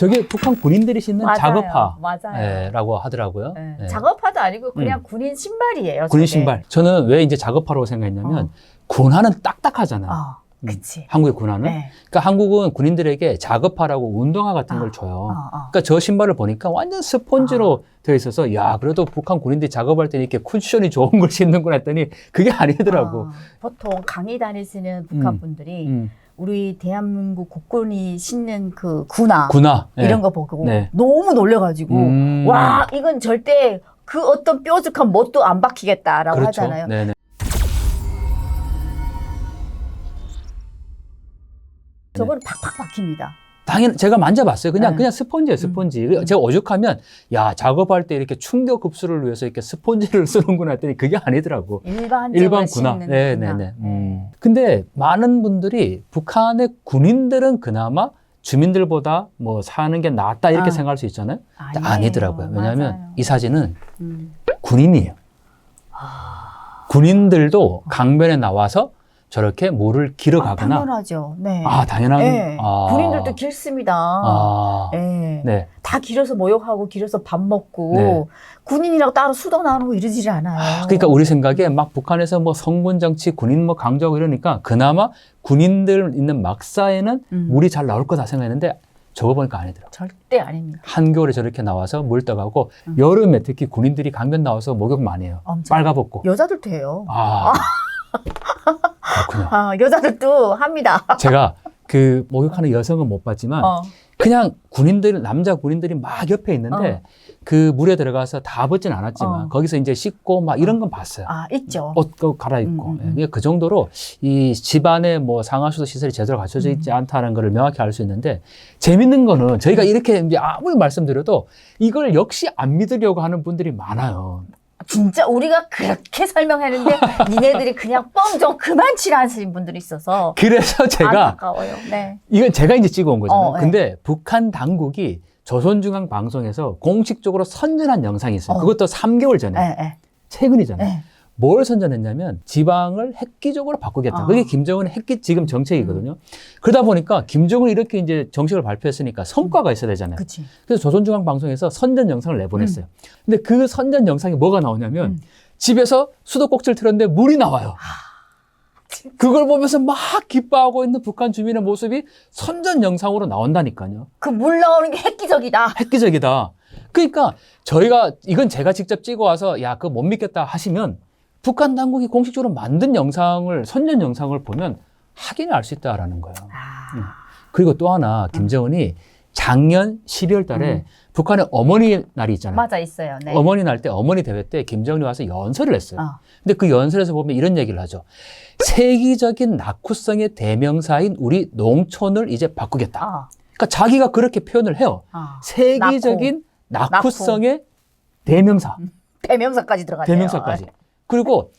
저게 북한 군인들이 신는 맞아요. 작업화라고 맞아요. 하더라고요. 네. 예. 작업화도 아니고 그냥 군인 신발이에요. 군인 저게. 신발. 저는 왜 이제 작업화라고 생각했냐면 어. 군화는 딱딱하잖아 요. 어, 음. 그치. 한국의 군화는. 네. 그러니까 한국은 군인들에게 작업화라고 운동화 같은 걸 어. 줘요. 어, 어. 그러니까 저 신발을 보니까 완전 스펀지로 되어 있어서 야 그래도 북한 군인들이 작업할 때는 이렇게 쿠션이 좋은 걸 신는구나 했더니 그게 아니더라고. 어, 보통 강의 다니시는 북한 음. 분들이 음, 우리 대한민국 국군이 신는 그 군화 군화 예. 이런 거 보고 네. 너무 놀래가지고 음. 와 이건 절대 그 어떤 뾰족한 못도 안 박히겠다라고 그렇죠. 하잖아요. 네네. 저건 팍팍 박힙니다. 당연 제가 만져봤어요. 그냥 네. 그냥 스펀지예요, 스펀지. 그 제가 오죽하면 야 작업할 때 이렇게 충격 흡수를 위해서 이렇게 스펀지를 쓰는구나 했더니 그게 아니더라고. 일반 일반 군화. 군화. 네, 네, 네. 음. 근데 많은 분들이 북한의 군인들은 그나마 주민들보다 뭐 사는 게 낫다 이렇게 아. 생각할 수 있잖아요. 아니에요. 아니더라고요. 왜냐하면. 이 사진은 음. 군인이에요. 아, 군인들도 강변에 나와서 저렇게 물을 길어 아, 가거나 당연하죠. 네. 아, 당연한 네. 아. 군인들도 길습니다. 아. 네. 네. 다 길어서 모욕하고 길어서 밥 먹고 네. 군인이라고 따로 수도 나누고 이러지 않아요. 그러니까 우리 생각에 막 북한에서 뭐 성군 정치, 군인 뭐 강조하고 이러니까 그나마 군인들 있는 막사에는 음. 물이 잘 나올 거다 생각했는데 저거 보니까 아니더라고. 절대 아닙니다. 한겨울에 저렇게 나와서 물 떠가고 음. 여름에 특히 군인들이 강변 나와서 목욕 많이 해요. 엄청. 빨가벗고. 여자들도 해요. 아. 그렇군요. 아, 여자들도 합니다. 제가 그 목욕하는 여성은 못 봤지만 어. 그냥 군인들 남자 군인들이 막 옆에 있는데 어. 그 물에 들어가서 다 벗진 않았지만 어. 거기서 이제 씻고 막 이런 건 봤어요. 아, 있죠. 옷그 갈아입고 음, 음, 예, 음. 그 정도로 이 집안에 뭐 상하수도 시설이 제대로 갖춰져 있지 음. 않다는 것을 명확히 알 수 있는데 재밌는 거는 저희가 이렇게 이제 아무리 말씀드려도 이걸 역시 안 믿으려고 하는 분들이 많아요. 진짜 우리가 그렇게 설명했는데 니네들이 그냥 뻥 좀 그만 치라 하시는 분들이 있어서 그래서 제가 안타까워요. 네. 이건 제가 이제 찍어온 거잖아요. 어, 네. 근데 북한 당국이 조선중앙 방송에서 공식적으로 선전한 영상이 있어요. 어. 그것도 3개월 전에 네, 네, 최근이잖아요. 네. 뭘 선전했냐면 지방을 획기적으로 바꾸겠다. 아. 그게 김정은의 획기 지금 정책이거든요. 그러다 보니까 김정은이 이렇게 이제 정책을 발표했으니까 성과가 있어야 되잖아요. 그치. 그래서 조선중앙 방송에서 선전 영상을 내보냈어요. 근데 그 선전 영상에 뭐가 나오냐면 음. 집에서 수도꼭지를 틀었는데 물이 나와요. 진짜. 그걸 보면서 막 기뻐하고 있는 북한 주민의 모습이 선전 영상으로 나온다니까요. 그 물 나오는 게 획기적이다. 획기적이다. 그러니까 저희가 이건 제가 직접 찍어 와서 야 그거 못 믿겠다 하시면 북한 당국이 공식적으로 만든 영상을 선전 영상을 보면 확인을 알 수 있다라는 거예요. 아, 음. 그리고 또 하나 김정은이 작년 12월 달에 음. 북한의 어머니 날이 있잖아요. 맞아 있어요. 네. 어머니 날 때 어머니 대회 때 김정은이 와서 연설을 했어요. 어. 근데 그 연설에서 보면 이런 얘기를 하죠. 세계적인 낙후성의 대명사인 우리 농촌을 이제 바꾸겠다. 어, 그러니까 자기가 그렇게 표현을 해요. 어. 세계적인 낙후성의 대명사, 대명사까지 들어가네요. 대명사까지. 그리고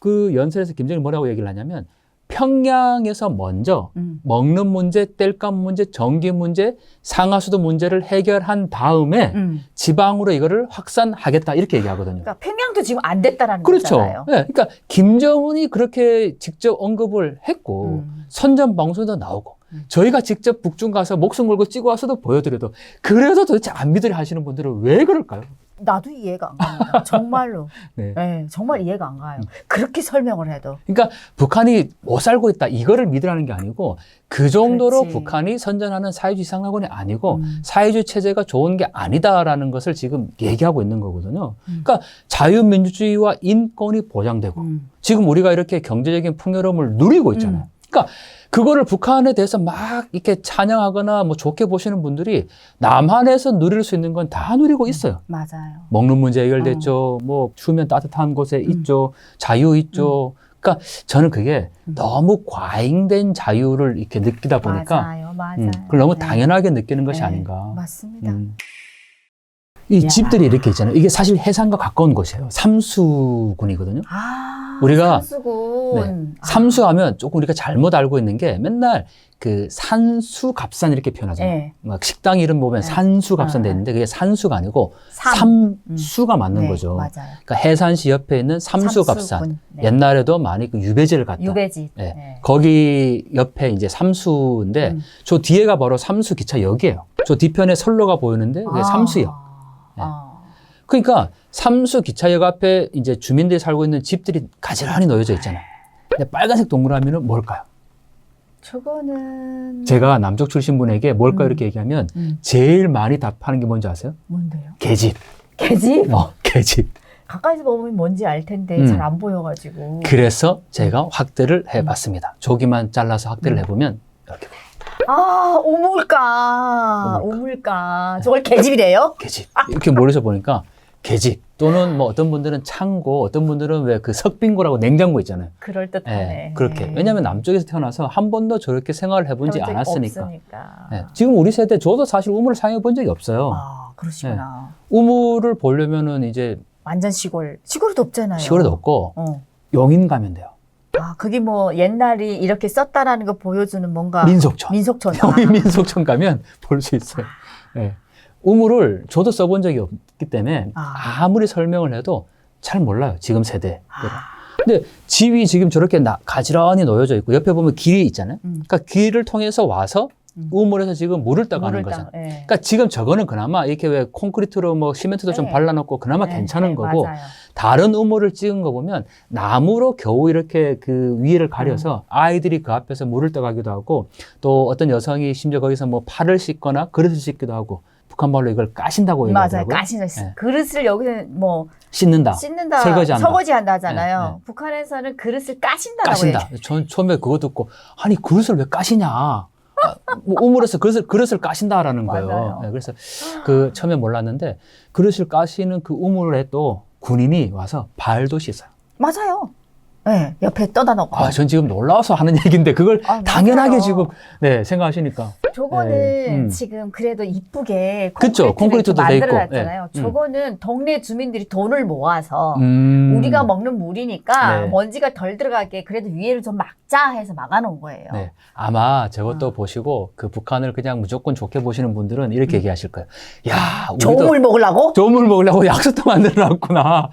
그 연설에서 김정일이 뭐라고 얘기를 하냐면 평양에서 먼저 음. 먹는 문제, 땔감 문제, 전기 문제, 상하수도 문제를 해결한 다음에 음. 지방으로 이거를 확산하겠다 이렇게 얘기하거든요. 그러니까 평양도 지금 안 됐다라는 그렇죠. 거잖아요. 네, 그러니까 김정은이 그렇게 직접 언급을 했고 음. 선전 방송에도 나오고 음. 저희가 직접 북중 가서 목숨 걸고 찍어 와서도 보여드려도 그래도 도대체 안 믿으려 하시는 분들은 왜 그럴까요? 나도 이해가 안 갑니다. 정말로. 네. 네, 정말 이해가 안 가요. 그렇게 설명을 해도. 그러니까 북한이 못 살고 있다 이거를 믿으라는 게 아니고 그 정도로 그렇지. 북한이 선전하는 사회주의 상하군이 아니고 음. 사회주의 체제가 좋은 게 아니다라는 것을 지금 얘기하고 있는 거거든요. 음. 그러니까 자유민주주의와 인권이 보장되고 음. 지금 우리가 이렇게 경제적인 풍요로움을 누리고 있잖아요. 음. 그러니까 그거를 북한에 대해서 막 이렇게 찬양하거나 뭐 좋게 보시는 분들이 남한에서 누릴 수 있는 건 다 누리고 있어요. 맞아요. 먹는 문제 해결됐죠. 뭐 추우면 따뜻한 곳에 어. 음. 있죠. 자유 있죠. 그러니까 저는 그게 음. 너무 과잉된 자유를 이렇게 느끼다 보니까 맞아요, 맞아요. 음, 그걸 너무 네. 당연하게 느끼는 것이 네, 아닌가. 맞습니다. 음. 이 야. 집들이 이렇게 있잖아요. 이게 사실 해상과 가까운 곳이에요. 삼수군이거든요. 아, 우리가. 아, 삼수하면 조금 우리가 잘못 알고 있는 게 맨날 그 산수갑산 이렇게 표현하잖아요. 네. 막 식당 이름 보면 네. 산수갑산 돼 아, 있는데 그게 산수가 아니고 삼. 삼수가 맞는 네, 거죠. 맞아요. 그러니까 해산시 옆에 있는 삼수갑산. 삼수군. 네. 옛날에도 많이 그 유배지를 갔다. 유배지. 네. 네. 거기 옆에 이제 삼수인데 음. 저 뒤에가 바로 삼수 기차역이에요. 저 뒤편에 선로가 보이는데 그게 아. 삼수역. 네. 아. 그러니까 삼수 기차역 앞에 이제 주민들이 살고 있는 집들이 가지런히 놓여져 있잖아요. 근데 빨간색 동그라미는 뭘까요? 저거는 제가 남쪽 출신 분에게 뭘까요 음. 이렇게 얘기하면 음, 제일 많이 답하는 게 뭔지 아세요? 뭔데요? 계집. 개집? 어, 계집. 가까이서 보면 뭔지 알 텐데 음. 잘안 보여가지고. 그래서 제가 확대를 해봤습니다. 조기만 잘라서 확대를 음. 해보면 이렇게 아 오물가, 오물가. 오물가. 저걸 개집이래요? 계집. 이렇게 멀리서 보니까 계집 또는 뭐 어떤 분들은 창고, 어떤 분들은 왜 그 석빙고라고 냉장고 있잖아요. 그럴 듯하네. 예, 그렇게. 왜냐하면 남쪽에서 태어나서 한 번도 저렇게 생활을 해본 지 않았으니까. 없으니까. 예, 지금 우리 세대 저도 사실 우물을 사용해 본 적이 없어요. 아 그러시구나. 우물을 보려면은 이제 완전 시골. 시골에도 없잖아요. 시골에도 없고 어. 용인 가면 돼요. 아 그게 뭐 옛날이 이렇게 썼다라는 거 보여주는 뭔가 민속촌. 민속촌. 용인 아. 민속촌 가면 볼 수 있어요. 예. 우물을 저도 써본 적이 없기 때문에 아. 아무리 설명을 해도 잘 몰라요. 지금 세대. 아. 근데 집이 지금 저렇게 나- 가지런히 놓여져 있고 옆에 보면 길이 있잖아요. 음. 그러니까 길을 통해서 와서 음. 우물에서 지금 물을 떠가는 물을 거잖아요. 따- 예. 그러니까 지금 저거는 그나마 이렇게 왜 콘크리트로 뭐 시멘트도 좀 네. 발라놓고 그나마 네, 괜찮은 네, 거고 맞아요. 다른 우물을 찍은 거 보면 나무로 겨우 이렇게 그 위에를 가려서 음. 아이들이 그 앞에서 물을 떠가기도 하고 또 어떤 여성이 심지어 거기서 뭐 팔을 씻거나 그릇을 씻기도 하고 북한 말로 이걸 까신다고 맞아요. 얘기하더라고요. 까시는 네. 그릇을 여기는 뭐 씻는다. 씻는다, 설거지한다. 설거지한다 하잖아요. 네, 네. 북한에서는 그릇을 까신다라고 까신다. 전 처음에 그거 듣고 아니 그릇을 왜 까시냐? 아, 뭐 우물에서 그릇을 그릇을 까신다라는 거예요. 맞아요. 네, 그래서 그 처음에 몰랐는데 그릇을 까시는 그 우물에 또 군인이 와서 발도 씻어요. 맞아요. 네, 옆에 떠다 놓고. 아, 전 지금 놀라워서 하는 얘기인데 그걸 아, 당연하게 맞아요. 지금 네 생각하시니까 저거는 네, 음. 지금 그래도 이쁘게 그쵸, 콘크리트도 돼 있고, 만들어놨잖아요. 네, 음. 저거는 동네 주민들이 돈을 모아서 음, 우리가 먹는 물이니까 네. 먼지가 덜 들어가게 그래도 위에를 좀 막자 해서 막아놓은 거예요. 네, 아마 저것도 어. 보시고 그 북한을 그냥 무조건 좋게 보시는 분들은 이렇게 얘기하실 거예요. 야, 우리도 좋은 물 먹으려고? 좋은 물 먹으려고 약수도 만들어놨구나.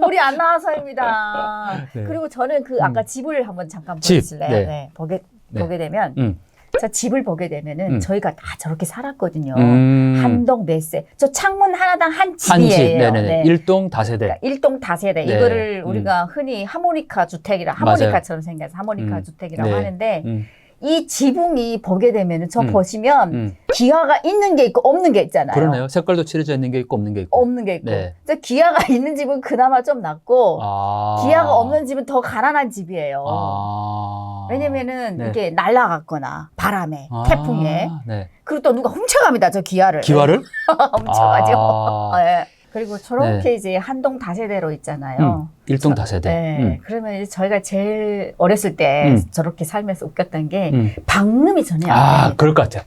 물이 안 나와서입니다. 네. 그리고 저는 그 아까 집을 한번 잠깐 집, 보여주실래요? 네. 네. 보게 네. 보게 되면 음. 저 집을 보게 되면은 음. 저희가 다 저렇게 살았거든요. 음. 한동 몇세. 저 창문 하나당 한 집이에요. 한 집, 네네네. 네. 일동 다세대. 그러니까 일동 다세대 네. 이거를 음. 우리가 흔히 하모니카 주택이라. 하모니카처럼 생겨서 하모니카 음. 주택이라고 네. 하는데 음, 이 지붕이 보게 되면은 저 음. 보시면 음. 기아가 있는 게 있고 없는 게 있잖아요. 그러네요. 색깔도 칠해져 있는 게 있고 없는 게 있고. 없는 게 있고. 네. 저 기아가 있는 집은 그나마 좀 낫고 아. 기아가 없는 집은 더 가난한 집이에요. 아. 왜냐면은 네. 이게 날아갔거나 바람에 아, 태풍에 네. 그리고 또 누가 훔쳐갑니다 저 기아를 기와를? 훔쳐가죠. 아. 네. 그리고 저렇게 이제 한동 다세대로 있잖아요. 음, 일동 다세대. 네. 음. 그러면 이제 저희가 제일 어렸을 때 음. 저렇게 살면서 웃겼던 게 음. 방음이 전혀 안 아, 돼요. 그럴 것 같아요.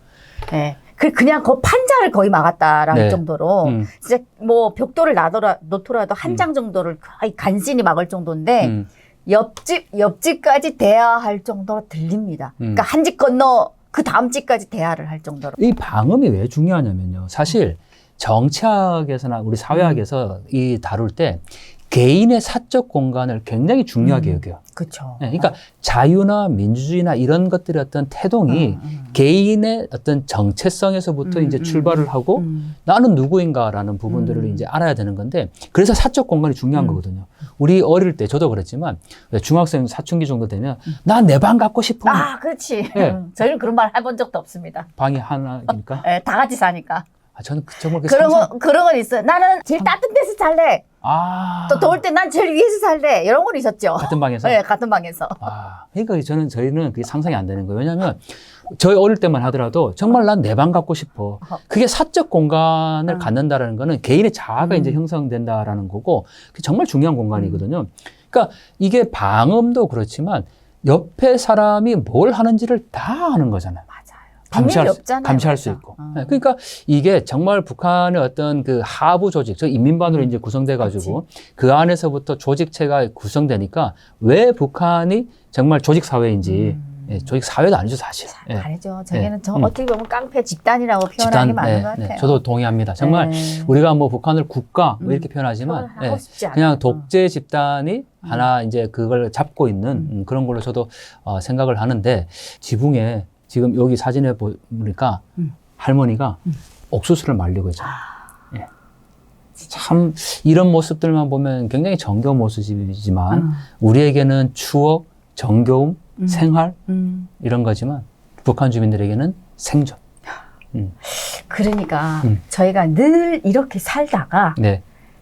네. 그 그냥 그 판자를 거의 막았다라는 네. 정도로 음, 진짜 뭐 벽돌을 놔더라, 놓더라도 한 음. 장 정도를 거의 간신히 막을 정도인데 음. 옆집 옆집까지 대화할 정도로 들립니다. 음. 그러니까 한 집 건너 그 다음 집까지 대화를 할 정도로. 이 방음이 왜 중요하냐면요. 사실 정치학에서나 우리 사회학에서 음. 이 다룰 때 개인의 사적 공간을 굉장히 중요하게 음. 여겨요. 그렇죠. 네, 그러니까 자유나 민주주의나 이런 것들의 어떤 태동이 음, 개인의 어떤 정체성에서부터 음, 이제 음, 출발을 하고 음. 나는 누구인가라는 부분들을 음. 이제 알아야 되는 건데 그래서 사적 공간이 중요한 음. 거거든요. 우리 어릴 때 저도 그랬지만 왜 중학생 사춘기 정도 되면 난내방 갖고 싶어. 아, 그렇지. 네. 음, 저희는 그런 말 해본 적도 없습니다. 방이 하나니까. 예, 다 같이 사니까. 아, 저는 그 정말 그 그런 상상- 거, 그런 건 있어요. 나는 제일 따뜻한 데서 살래. 아. 또 더울 때 난 제일 위에서 살래. 이런 건 있었죠. 같은 방에서. 네, 같은 방에서. 아, 그러니까 저는 저희는 그게 상상이 안 되는 거예요. 왜냐하면 저희 어릴 때만 하더라도 정말 난 내 방 갖고 싶어. 그게 사적 공간을 음. 갖는다라는 거는 개인의 자아가 음. 이제 형성된다라는 거고 그게 정말 중요한 공간이거든요. 그러니까 이게 방음도 그렇지만 옆에 사람이 뭘 하는지를 다 아는 거잖아요. 맞아요. 감시할, 수- 없잖아요. 감시할 수 그래서. 있고. 어. 네, 그러니까 이게 정말 북한의 어떤 그 하부 조직, 저 인민반으로 이제 구성돼 가지고 그 안에서부터 조직체가 구성되니까 왜 북한이 정말 조직 사회인지 음. 예, 조직 사회도 아니죠 사실. 잘 예. 다르죠. 저게는 저 음. 어떻게 보면 깡패 집단이라고 표현하는 게 맞는 것 같아요. 저도 동의합니다. 정말 네. 우리가 뭐 북한을 국가 뭐 음. 이렇게 표현하지만 예, 싶지 않아요. 그냥 독재 집단이 음. 하나 이제 그걸 잡고 있는 음. 음, 그런 걸로 저도 어, 생각을 하는데 지붕에 지금 여기 사진에 보니까 음. 할머니가 음. 옥수수를 말리고 있잖아요. 예. 참 이런 모습들만 보면 굉장히 정겨운 모습이지만 음. 우리에게는 추억, 정겨움, 음. 생활 음. 이런 거지만 북한 주민들에게는 생존. 그러니까 음. 저희가 늘 이렇게 살다가 네.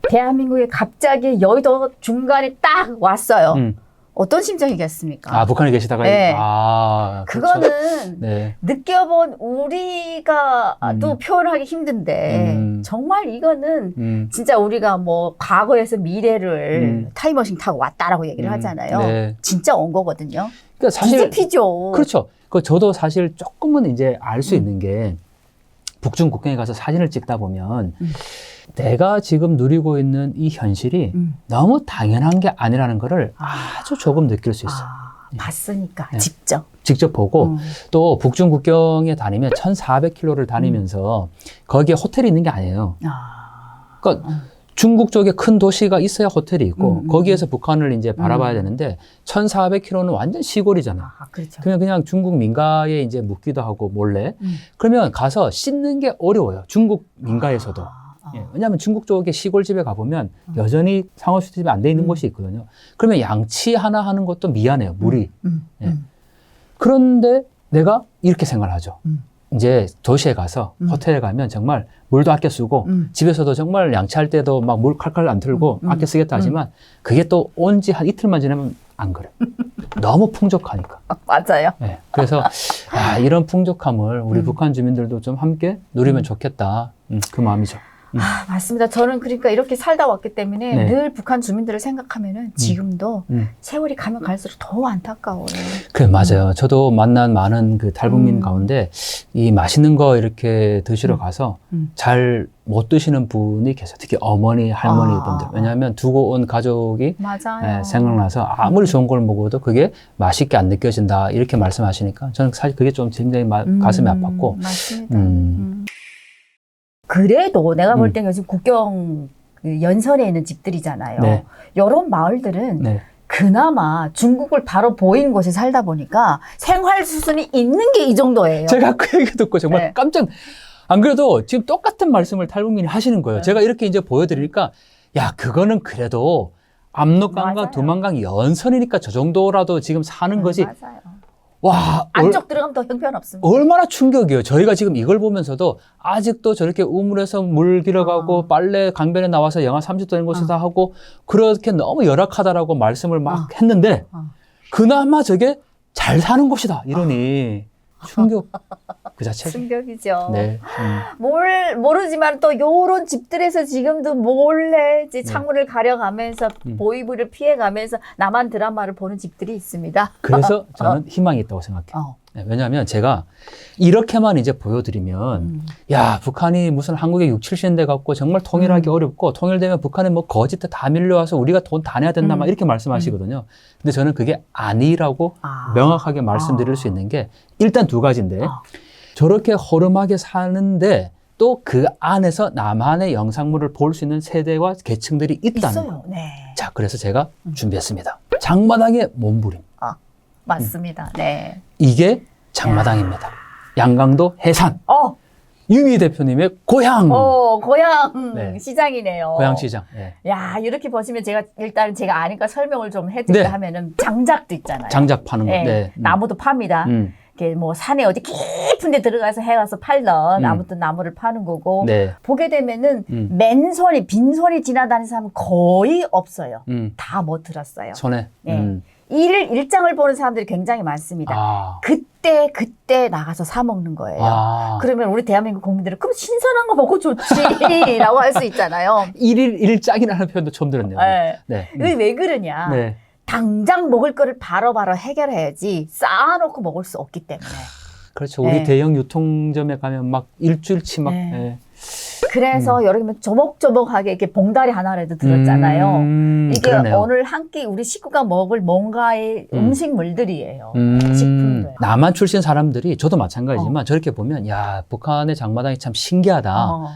대한민국에 갑자기 여의도 중간에 딱 왔어요. 음. 어떤 심정이겠습니까? 아 북한에 계시다가 네. 아 그렇죠. 그거는 네. 느껴본 우리가 음. 또 표현하기 힘든데 음. 정말 이거는 음. 진짜 우리가 뭐 과거에서 미래를 음. 타임머신 타고 왔다라고 얘기를 음. 하잖아요. 네. 진짜 온 거거든요. 그러니까 사실 뒤집히죠. 그렇죠. 그 저도 사실 조금은 이제 알수 음. 있는 게 북중 국경에 가서 사진을 찍다 보면 음. 내가 지금 누리고 있는 이 현실이 음. 너무 당연한 게 아니라는 거를 아. 아주 조금 느낄 수 있어요. 아, 봤으니까 네. 직접. 직접 보고 음. 또 북중 국경에 다니면 1,400km를 다니면서 거기에 호텔이 있는 게 아니에요. 아. 그러니까 음. 중국 쪽에 큰 도시가 있어야 호텔이 있고 음, 음, 거기에서 북한을 이제 바라봐야 음. 되는데 1,400km는 완전 시골이잖아. 아, 그렇죠. 그냥 그냥 중국 민가에 이제 묵기도 하고 몰래 음. 그러면 가서 씻는 게 어려워요. 중국 민가에서도. 아, 아. 예, 왜냐하면 중국 쪽에 시골집에 가보면 음. 여전히 상호수집이 안 돼 있는 음. 곳이 있거든요. 그러면 양치 하나 하는 것도 미안해요. 물이. 음, 예. 음. 그런데 내가 이렇게 생각을 하죠. 음. 이제 도시에 가서 음. 호텔에 가면 정말 물도 아껴 쓰고 음. 집에서도 정말 양치할 때도 막 물 칼칼 안 틀고 음, 음, 아껴 쓰겠다 하지만 그게 또 온 지 한 이틀만 지나면 안 그래. 너무 풍족하니까. 맞아요. 네, 그래서 아, 이런 풍족함을 우리 음. 북한 주민들도 좀 함께 누리면 좋겠다. 음, 그 마음이죠. 아, 맞습니다. 저는 그러니까 이렇게 살다 왔기 때문에 네. 늘 북한 주민들을 생각하면은 지금도 음. 세월이 가면 갈수록 더 안타까워요. 그래 맞아요. 저도 만난 많은 그 탈북민 음. 가운데 이 맛있는 거 이렇게 드시러 음. 가서 음. 잘못 드시는 분이 계세요. 특히 어머니, 할머니 아. 분들. 왜냐하면 두고 온 가족이 맞아요. 예, 생각나서 아무리 좋은 걸 먹어도 그게 맛있게 안 느껴진다 이렇게 말씀하시니까 저는 사실 그게 좀 굉장히 마- 음, 가슴이 아팠고 맞습니다. 음. 음. 그래도 내가 볼 음. 땐 요즘 국경 그 연선에 있는 집들이잖아요. 네. 이런 마을들은 네. 그나마 중국을 바로 보이는 곳에 살다 보니까 생활 수준이 있는 게 이 정도예요. 제가 그 얘기 듣고 정말 네. 깜짝 안 그래도 지금 똑같은 말씀을 탈북민이 하시는 거예요. 네. 제가 이렇게 이제 보여드리니까 야 그거는 그래도 압록강과. 두만강 연선이니까 저 정도라도 지금 사는 음, 거지. 맞아요. 와 얼, 안쪽 들어가면 더 형편없습니다. 얼마나 충격이에요. 저희가 지금 이걸 보면서도 아직도 저렇게 우물에서 물 길어가고 어. 빨래 강변에 나와서 영하 30도 되는 곳에서 하고 그렇게 너무 열악하다라고 말씀을 막 어. 했는데 어. 그나마 저게 잘 사는 곳이다 이러니 충격 그 자체. 충격이죠. 네. 음. 뭘 모르지만 또 요런 집들에서 지금도 몰래 이제 창문을 가려가면서 음. 보이브를 피해가면서 남한 드라마를 보는 집들이 있습니다. 그래서 저는 희망이 있다고 생각해요. 어. 네, 왜냐하면 제가 이렇게만 이제 보여드리면 음. 야 북한이 무슨 한국에 6, 70대 갖고 정말 통일하기 음. 어렵고 통일되면 북한에 뭐 거짓 다 밀려와서 우리가 돈 다 내야 된다 음. 막 이렇게 말씀하시거든요. 근데 저는 그게 아니라고 아. 명확하게 말씀드릴 아. 수 있는 게 일단 두 가지인데 아. 저렇게 허름하게 사는데 또 그 안에서 남한의 영상물을 볼 수 있는 세대와 계층들이 있다는 거. 있어요. 네. 자, 그래서 제가 음. 준비했습니다. 장마당의 몸부림. 맞습니다. 네. 이게 장마당입니다. 양강도 해산. 어, 유미 대표님의 고향. 어, 고향 음. 네. 시장이네요. 고향시장. 예. 야, 이렇게 보시면 제가 일단 제가 아니까 설명을 좀 해드릴까 네. 하면은 장작도 있잖아요. 장작 파는 거. 네. 네. 음. 나무도 팝니다. 음. 이렇게 뭐 산에 어디 깊은 데 들어가서 해가서 팔던 음. 아무튼 나무를 파는 거고 네. 보게 되면은 음. 맨손이 빈손이 지나다니는 사람은 거의 없어요. 음. 다 못 들었어요. 손에. 네. 음. 일 일장을 보는 사람들이 굉장히 많습니다. 아. 그때 그때 나가서 사 먹는 거예요. 아. 그러면 우리 대한민국 국민들은 그럼 신선한 거 먹고 좋지 라고 할 수 있잖아요. 일일 일장이라는 표현도 처음 들었네요. 네. 네. 이게 왜 그러냐? 네. 당장 먹을 거를 바로 바로 해결해야지 쌓아놓고 먹을 수 없기 때문에. 그렇죠. 우리 네. 대형 유통점에 가면 막 일주일치 막. 네. 예. 그래서 여러 개 조목조목하게 이렇게 봉다리 하나라도 들었잖아요. 음, 이게 그러네요. 오늘 한 끼 우리 식구가 먹을 뭔가의 음. 음. 식물들이에요 음, 식품들. 남한 출신 사람들이 저도 마찬가지지만 저렇게 보면 야 북한의 장마당이 참 신기하다. 어.